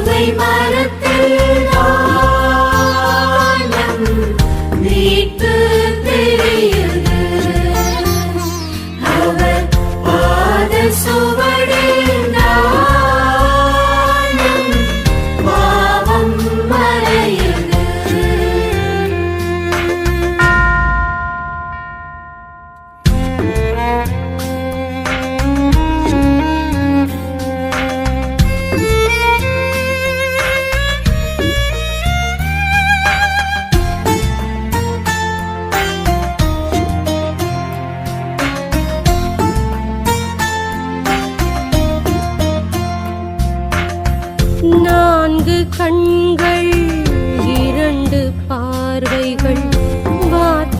உவை மரத்தில் நீட்டு தெரியுது. அவர் பாத சோ நான்கு கண்கள் இரண்டு பார்வைகள்.